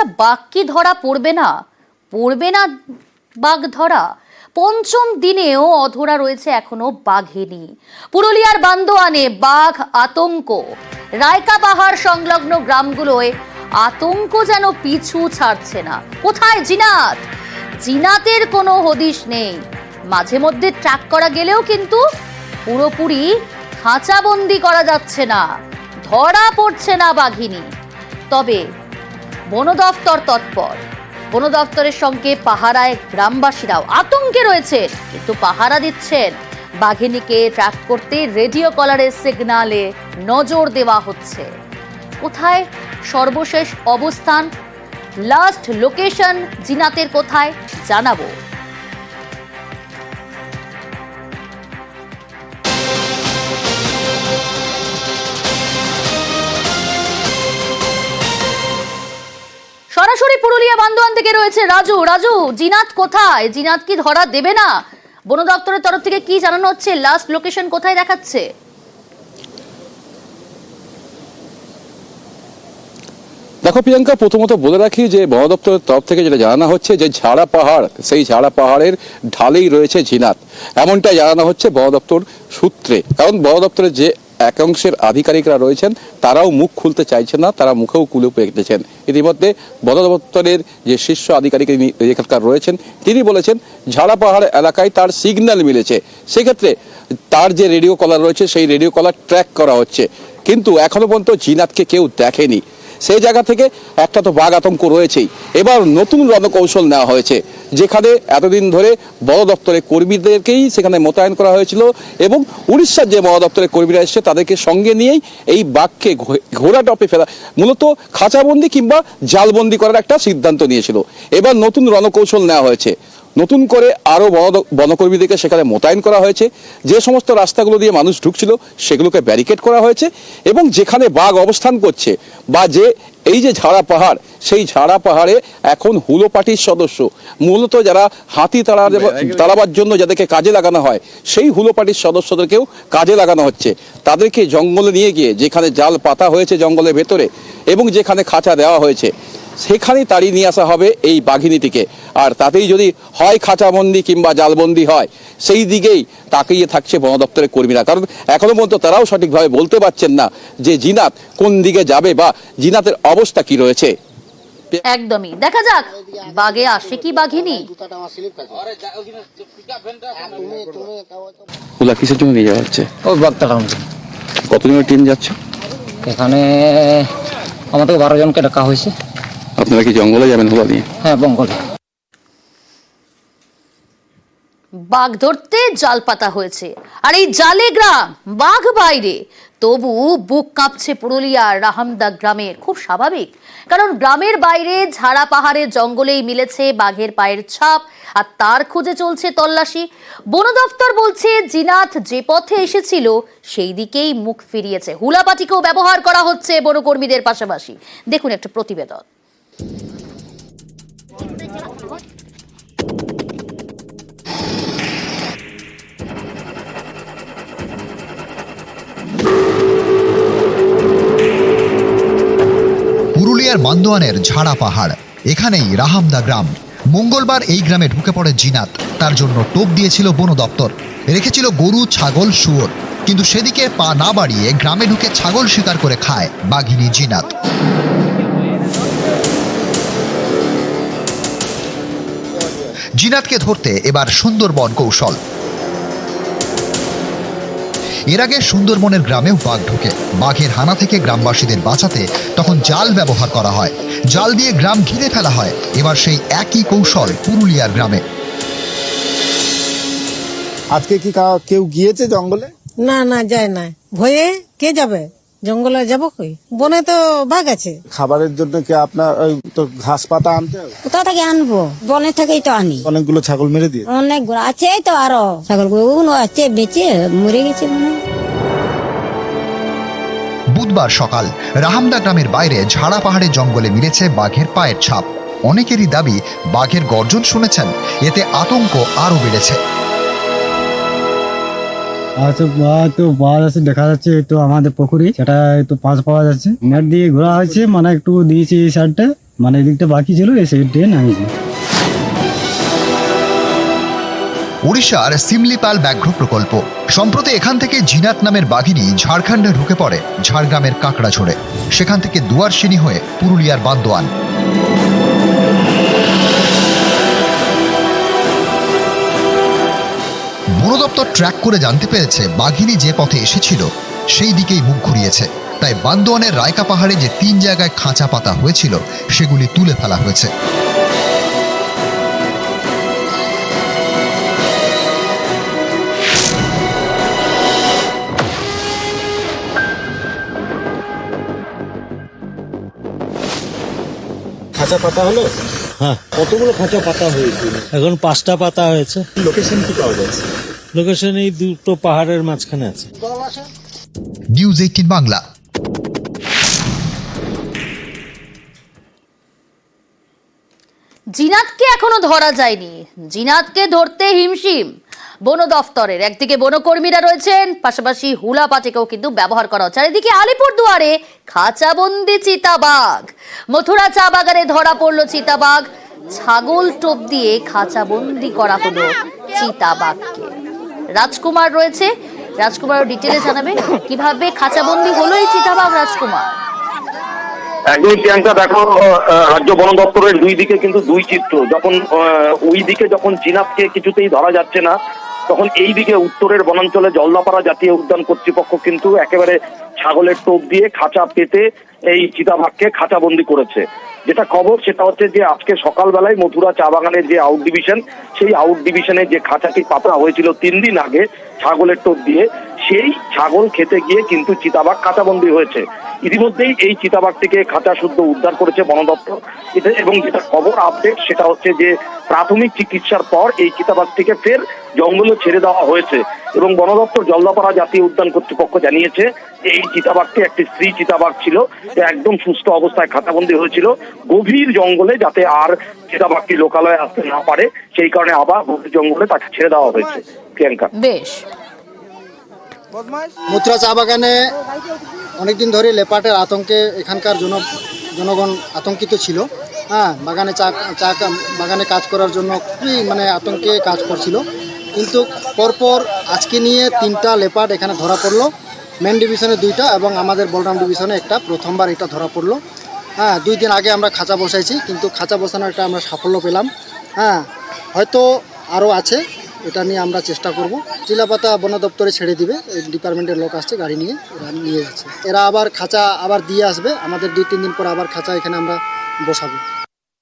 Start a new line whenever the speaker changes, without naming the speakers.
আচ্ছা বাঘ কি ধরা পড়বে না? পড়বে না বাঘ ধরা? পঞ্চম দিনেও অধরা রয়েছে এখনও বাঘিনী। পুরুলিয়ার বান্দোয়ানে বাঘ আতঙ্ক। রায়কা পাহাড় সংলগ্ন গ্রামগুলোয় আতঙ্ক যেন পিছু ছাড়ছে না। কোথায় জিনাত? জিনাতের কোনো হদিশ নেই। মাঝে মধ্যে ট্র্যাক করা গেলেও কিন্তু পুরোপুরি খাঁচাবন্দি করা যাচ্ছে না। ধরা পড়ছে না বাঘিনী। তবে বন দফতর তৎপর। বন দফতরের সঙ্গে পাহারায় গ্রামবাসীরাও আতঙ্কে রয়েছে, কিন্তু পাহারা দিচ্ছেন। বাঘিনীকে ট্র্যাক করতে রেডিও কলারের সিগনালে নজর দেওয়া হচ্ছে। কোথায় সর্বশেষ অবস্থান? লাস্ট লোকেশন জিনাতের কোথায়? জানাব। সরাসরি পুরুলিয়া বান্দোয়ান থেকে রয়েছে রাজু। রাজু, জিনাত কোথায়? জিনাত কি ধরা দেবে না? বন দপ্তরের তরফ থেকে কি জানানো হচ্ছে? লাস্ট লোকেশন কোথায় দেখাচ্ছে?
দেখো প্রিয়াঙ্কা, প্রথমত বলে রাখি যে বন দপ্তরের তরফ থেকে যেটা জানানো হচ্ছে, যে ঝাড়া পাহাড়, সেই ঝাড়া পাহাড়ের ঢালেই রয়েছে ঝিনাত এমনটাই জানানো হচ্ছে বন দপ্তর সূত্রে। কারণ বন দপ্তরের যে একাংশের আধিকারিকরা রয়েছেন, তারাও মুখ খুলতে চাইছেন না, তারা মুখেও কুলুপ রেখেছেন ইতিমধ্যে বন দপ্তরের যে শীর্ষ আধিকারিক এখানকার রয়েছেন, তিনি বলেছেন, ঝাড়া পাহাড় এলাকায় তার সিগন্যাল মিলেছে। সেক্ষেত্রে তার যে রেডিও কলার রয়েছে, সেই রেডিও কলার ট্র্যাক করা হচ্ছে। কিন্তু এখনও পর্যন্ত জিনাতকে কেউ দেখেনি। সেই জায়গা থেকে একটা তো বাঘ আতঙ্ক রয়েছেই। এবার নতুন রণকৌশল নেওয়া হয়েছে। যেখানে এতদিন ধরে বড় দপ্তরের কর্মীদেরকেই সেখানে মোতায়েন করা হয়েছিল এবং উড়িষ্যার যে বড় দপ্তরের কর্মীরা এসেছে তাদেরকে সঙ্গে নিয়েই এই বাঘকে ঘোড়া টপে ফেলা মূলত খাঁচাবন্দি কিংবা জালবন্দি করার একটা সিদ্ধান্ত নিয়েছিল। এবার নতুন রণকৌশল নেওয়া হয়েছে। নতুন করে আরও বন বনকর্মীদেরকে সেখানে মোতায়েন করা হয়েছে। যে সমস্ত রাস্তাগুলো দিয়ে মানুষ ঢুকছিল সেগুলোকে ব্যারিকেড করা হয়েছে এবং যেখানে বাঘ অবস্থান করছে বা যে এই যে ঝাড়া পাহাড় সেই ঝাড়া পাহাড়ে এখন হুলো পার্টির সদস্য। মূলত যারা হাতি তাড়া তাড়াবার জন্য যাদেরকে কাজে লাগানো হয় সেই হুলো পার্টির সদস্যদেরকেও কাজে লাগানো হচ্ছে। তাদেরকে জঙ্গলে নিয়ে গিয়ে যেখানে জাল পাতা হয়েছে জঙ্গলের ভেতরে এবং যেখানে খাঁচা দেওয়া হয়েছে সেখানেই তাড়িয়ে নিয়ে আসা হবে এই বাঘিনীটিকে। আর তাতেই যদি হয় খাঁচাবন্দি কিংবা জালবন্দি হয় সেই দিকেই তাকিয়ে থাকছে বন দপ্তরের কর্মীরা। কারণ এখনও পর্যন্ত তারাও সঠিকভাবে বলতে পারছেন না যে জিনাত কোন দিকে যাবে বা জিনাতের অবস্থা কি রয়েছে।
একদমই। দেখা যাক বাঘে আসে কি বাঘিনী?
ওলা কিসের জন্য নিয়ে যাওয়া হচ্ছে?
ওই বাগদা কাউন্সিল
কতজনের টিম যাচ্ছে?
এখানে আমাদের বারো জনকে ডাকা হয়েছে।
আপনারা কি জঙ্গলে যাবেন হোলা নিয়ে
হ্যাঁ বঙ্গলে
বাঘ ধরতে জাল পাতা হয়েছে। আর এই জালে গ্রাম বাঘ বাইরে। তবু বুক কাঁপছে পুরুলিয়ার রাহামদা গ্রামের। খুব স্বাভাবিক। কারণ গ্রামের বাইরে ঝাড়া পাহাড়ের জঙ্গলেই মিলেছে বাঘের পায়ের ছাপ আর তার খুঁজে চলছে তল্লাশি। বন দপ্তর বলছে জিনাথ যে পথে এসেছিল সেই দিকেই মুখ ফিরিয়েছে। হুলাপাটিকেও ব্যবহার করা হচ্ছে বনকর্মীদের পাশাপাশি। দেখুন একটা প্রতিবেদন।
পুরুলিয়ার বান্দোয়ানের ঝাড়া পাহাড়, এখানেই রাহামদা গ্রাম। মঙ্গলবার এই গ্রামে ঢুকে পড়ে জিনাত। তার জন্য টোপ দিয়েছিল বন দপ্তর। রেখেছিল গরু, ছাগল, শুয়োর। কিন্তু সেদিকে পা না বাড়িয়ে গ্রামে ঢুকে ছাগল শিকার করে খায় বাঘিনী জিনাত। জিনাতকে ধরতে এবার সুন্দরবন কৌশল। এর আগে সুন্দরবনের গ্রামেও বাঘ ঢোকে। বাঘের হানা থেকে গ্রামবাসীদের বাঁচাতে তখন জাল ব্যবহার করা হয়। জাল দিয়ে গ্রাম ঘিরে ফেলা হয়। এবার সেই একই কৌশল পুরুলিয়ার গ্রামে।
আজকে কি কা- কেউ গিয়েছে জঙ্গলে?
না না যায় না। ভয়ে কে যাবে? জঙ্গলে যাব কই? বনে তো বাঘ আছে।
খাবারের জন্য কি আপনার ওই তো ঘাস পাতা আনতে হবে?
কোথা থেকে আনব? বনে থেকেই তো আনি।
অনেকগুলো ছাগল মেরে দিয়ে
অনেকগুলো আছে তো আরও। ছাগলগুলো ওগুলো আছে বেঁচে মরে গেছে মনে হয়।
বুধবার সকাল রাহামদা গ্রামের বাইরে ঝাড়া পাহাড়ের জঙ্গলে মিলেছে বাঘের পায়ের ছাপ। অনেকেরই দাবি বাঘের গর্জন শুনেছেন এতে আতঙ্ক আরও বেড়েছে।
আচ্ছা দেখা যাচ্ছে তো আমাদের পুকুরি, সেটা একটু পাঁচ পাওয়া যাচ্ছে। নেট দিয়ে ঘোরা হয়েছে মানে একটু দিয়েছি এই সাইডটা মানে এদিকটা বাকি ছিল, এই সাইডে নামিয়েছে।
উড়িষ্যার সিমলিপাল ব্যাঘ্র প্রকল্প। সম্প্রতি এখান থেকে জিনাত নামের বাঘিনী ঝাড়খণ্ডে ঢুকে পড়ে, ঝাড়গ্রামের কাঁকড়া কাঁকড়াঝোড়ে। সেখান থেকে দুয়ারসিনি হয়ে পুরুলিয়ার বান্দোয়ান। দপ্তর ট্র্যাক করে জানতে পেরেছে বাঘিনী যে পথে এসেছিল সেই দিকেই মুখ ঘুরিয়েছে। তাই বান্দোয়ানের রায়কা পাহাড়ে যে তিন জায়গায় খাঁচা পাতা হয়েছিল সেগুলি তুলে ফেলা হয়েছে।
খাঁচা পাতা হলো?
হ্যাঁ।
কতগুলো খাঁচা পাতা হয়েছিল?
এখন পাঁচটা পাতা হয়েছে।
লোকেশন কি পাওয়া যাচ্ছে?
লোকেশন এই দুটো পাহাড়ের মাঝখানে আছে।
নিউজ এইটিন বাংলা
জিনাতকে এখনও ধরা যায়নি। জিনাতকে ধরতে হিমশিম। বন দফতরের একদিকে বনকর্মীরা রয়েছেন পাশাপাশি হুলা পাটিকেও কিন্তু ব্যবহার করা হচ্ছে। আর এদিকে আলিপুর দুয়ারে খাঁচাবন্দি চিতাবাঘ। মথুরা চা বাগানে ধরা পড়ল চিতাবাঘ। ছাগল টোপ দিয়ে খাঁচাবন্দি করা হলো চিতাবাঘকে। রাজকুমার রয়েছে। রাজকুমার ডিটেলে জানাবে কীভাবে খাঁচাবন্দি হলো এই চিতাবাঘ রাজকুমার।
একদমই প্রিয়াঙ্কা, দেখো রাজ্য বন দপ্তরের দুই দিকে কিন্তু দুই চিত্র। যখন ওই দিকে যখন চিনাবকে কিছুতেই ধরা যাচ্ছে না, তখন এই দিকে উত্তরের বনাঞ্চলে জলদাপাড়া জাতীয় উদ্যান কর্তৃপক্ষ কিন্তু একেবারে ছাগলের টোপ দিয়ে খাঁচা পেতে এই চিতাভাগকে খাঁচাবন্দি করেছে। যেটা খবর সেটা হচ্ছে যে আজকে সকালবেলায় মথুরা চা বাগানের যে আউট ডিভিশন সেই আউট ডিভিশনে যে খাঁচাটি পাতা হয়েছিল তিন দিন আগে ছাগলের টোপ দিয়ে, সেই ছাগল খেতে গিয়ে কিন্তু চিতাবাঘ খাঁচাবন্দি হয়েছে। ইতিমধ্যেই এই চিতাবাঘটিকে খাঁচা শুদ্ধ উদ্ধার করেছে বন দপ্তর। এবং যেটা খবর আপডেট সেটা হচ্ছে যে প্রাথমিক চিকিৎসার পর এই চিতাবাঘটিকে ফের জঙ্গলে ছেড়ে দেওয়া হয়েছে এবং বন দপ্তর জলদাপাড়া জাতীয় উদ্যান কর্তৃপক্ষ জানিয়েছে, এই চিতাবাঘটি একটি স্ত্রী চিতাবাঘ ছিল। একদম সুস্থ অবস্থায় খাঁচাবন্দি হয়েছিল। গভীর জঙ্গলে যাতে আর চিতাবাঘটি লোকালয়ে আসতে না পারে, সেই কারণে আবার গভীর জঙ্গলে তাকে ছেড়ে দেওয়া হয়েছে। প্রিয়াঙ্কা।
বেশ।
মথুরা চা বাগানে অনেকদিন ধরে লেপাটের আতঙ্কে এখানকার জন জনগণ আতঙ্কিত ছিল। হ্যাঁ বাগানে চা চা বাগানে কাজ করার জন্য খুবই মানে আতঙ্কে কাজ করছিল। কিন্তু পরপর আজকে নিয়ে তিনটা লেপাট এখানে ধরা পড়ল। মেন ডিভিশনে দুইটা এবং আমাদের বলরাম ডিভিশনে একটা। প্রথমবার এটা ধরা পড়ল। হ্যাঁ দুই দিন আগে আমরা খাঁচা বসাইছি, কিন্তু খাঁচা বসানোর একটা আমরা সাফল্য পেলাম। হ্যাঁ হয়তো আরও আছে। এটা নিয়ে আমরা চেষ্টা করব। চিলাপাতা বন দপ্তরে ছেড়ে দিবে ডিপার্টমেন্টের লোক আসছে, গাড়ি নিয়ে এরা নিয়ে যাচ্ছে। এরা আবার খাঁচা আবার দিয়ে আসবে, আমাদের দুই তিন দিন পর আবার খাঁচা এখানে আমরা বসাবো।